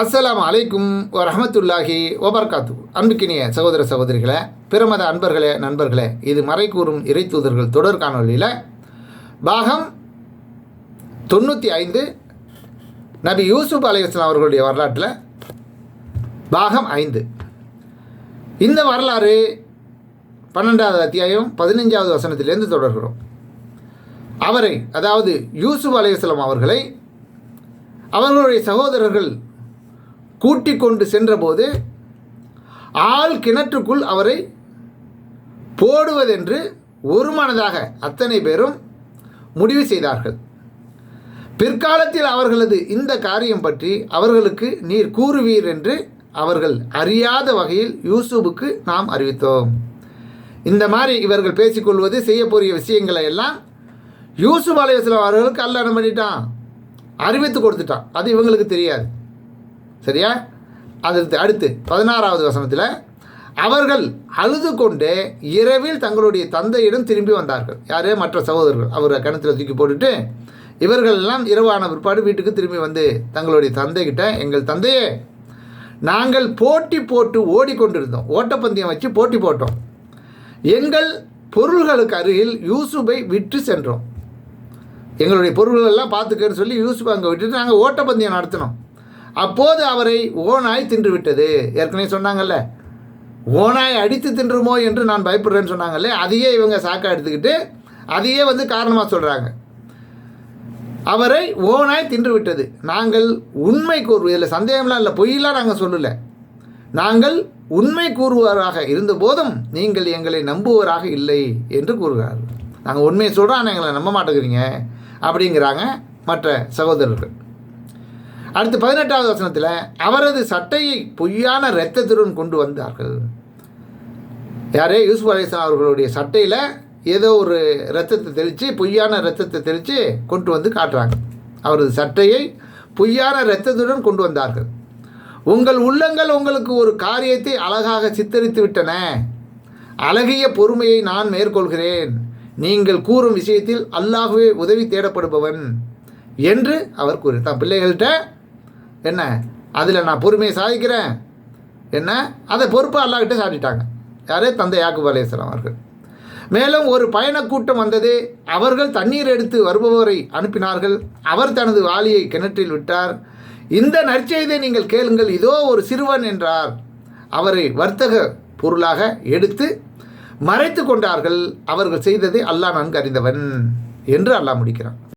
அஸ்ஸலாம் அலைக்கும் ரஹமத்துல்லாஹி ஓபர்காத்து அன்புக்கினிய சகோதர சகோதரிகளே பிரமத அன்பர்களே நண்பர்களே இது மறைக்கூறும் இறைத்தூதர்கள் தொடர் காணொலியில் பாகம் தொண்ணூற்றி ஐந்து நபி யூசுப் அலையாஸ்லாம் அவர்களுடைய வரலாற்றில் பாகம் ஐந்து. இந்த வரலாறு பன்னெண்டாவது அத்தியாயம் பதினஞ்சாவது வசனத்திலேருந்து தொடர்கிறோம். அவரை அதாவது யூசுப் அலையாஸ்லாம் அவர்களை அவர்களுடைய சகோதரர்கள் கூட்டி கொண்டு சென்றபோது ஆள் கிணற்றுக்குள் அவரை போடுவதென்று ஒரு மனதாக அத்தனை பேரும் முடிவு செய்தார்கள். பிற்காலத்தில் அவர்களது இந்த காரியம் பற்றி அவர்களுக்கு நீர் கூறுவீர் என்று அவர்கள் அறியாத வகையில் யூசுஃபுக்கு நாம் அறிவித்தோம். இந்த மாதிரி இவர்கள் பேசிக்கொள்வது செய்யக்கூடிய விஷயங்களை எல்லாம் யூசுப் அலையாஸ்லாம் அவர்களுக்கு அல்ல என்ன பண்ணிட்டான்? அறிவித்து கொடுத்துட்டான். அது இவங்களுக்கு தெரியாது. சரியா? அதற்கு அடுத்து பதினாறாவது வசனத்தில் அவர்கள் அழுது கொண்டு இரவில் தங்களுடைய தந்தையிடம் திரும்பி வந்தார்கள். யாரே? மற்ற சகோதரர்கள். அவரை கிணத்துல தூக்கி போட்டுட்டு இவர்கள் எல்லாம் இரவான பிற்பாடு வீட்டுக்கு திரும்பி வந்து தங்களுடைய தந்தைகிட்ட எங்கள் தந்தையே நாங்கள் போட்டி போட்டு ஓடிக்கொண்டிருந்தோம். ஓட்டப்பந்தயம் வச்சு போட்டி போட்டோம். எங்கள் பொருள்களுக்கு அருகில் யூசுஃபை விற்று சென்றோம். எங்களுடைய பொருள்கள் எல்லாம் பார்த்துக்கன்னு சொல்லி யூசுஃபை அங்கே விட்டுட்டு நாங்கள் ஓட்டப்பந்தயம் நடத்தினோம். அப்போது அவரை ஓனாய் தின்றுவிட்டது. ஏற்கனவே சொன்னாங்கல்ல ஓனாய் அடித்து தின்றுமோ என்று நான் பயப்படுறேன்னு சொன்னாங்கல்ல அதையே இவங்க சாக்கா எடுத்துக்கிட்டு அதையே வந்து காரணமாக சொல்கிறாங்க அவரை ஓனாய் தின்று விட்டது நாங்கள் உண்மை கூறுவோம். இதில் சந்தேகம்லாம் இல்லை பொய்யெல்லாம் நாங்கள் சொல்லலை. நாங்கள் உண்மை கூறுவராக இருந்தபோதும் நீங்கள் எங்களை நம்புவராக இல்லை என்று கூறுகிறார் நாங்கள் உண்மையை சொல்கிறோம் ஆனால் எங்களை நம்ப மாட்டேங்கிறீங்க அப்படிங்கிறாங்க மற்ற சகோதரர்கள். அடுத்து பதினெட்டாவது வசனத்தில் அவரது சட்டையை பொய்யான இரத்தத்துடன் கொண்டு வந்தார்கள். யாரே? யூசுப் அலிஸ்லாம் அவர்களுடைய சட்டையில் ஏதோ ஒரு ரத்தத்தை தெளித்து பொய்யான ரத்தத்தை தெளித்து கொண்டு வந்து காட்டுறாங்க. அவரது சட்டையை பொய்யான இரத்தத்துடன் கொண்டு வந்தார்கள். உங்கள் உள்ளங்கள் உங்களுக்கு ஒரு காரியத்தை அழகாக சித்தரித்து விட்டன. அழகிய பொறுமையை நான் மேற்கொள்கிறேன். நீங்கள் கூறும் விஷயத்தில் அல்லாகவே உதவி தேடப்படுபவன் என்று அவர் கூறி தான் பிள்ளைகள்கிட்ட என்ன? அதில் நான் பொறுமையை சாதிக்கிறேன். என்ன? அதை பொறுப்பாக அல்லாக்கிட்ட சாட்டிட்டாங்க. யாரே? தந்தை யாக்குப் அலேஸ்வரம் அவர்கள். மேலும் ஒரு பயணக்கூட்டம் வந்தது. அவர்கள் தண்ணீர் எடுத்து வருபவரை அனுப்பினார்கள். அவர் தனது வாளியை கிணற்றில் விட்டார். இந்த நற்செய்தியை நீங்கள் கேளுங்கள். இதோ ஒரு சிறுவன் என்றார். அவரை வர்த்தக பொருளாக எடுத்து மறைத்து கொண்டார்கள். அவர்கள் செய்ததை அல்லாஹ் நன்கு அறிந்தவன் என்று அல்லாஹ் முடிக்கிறான்.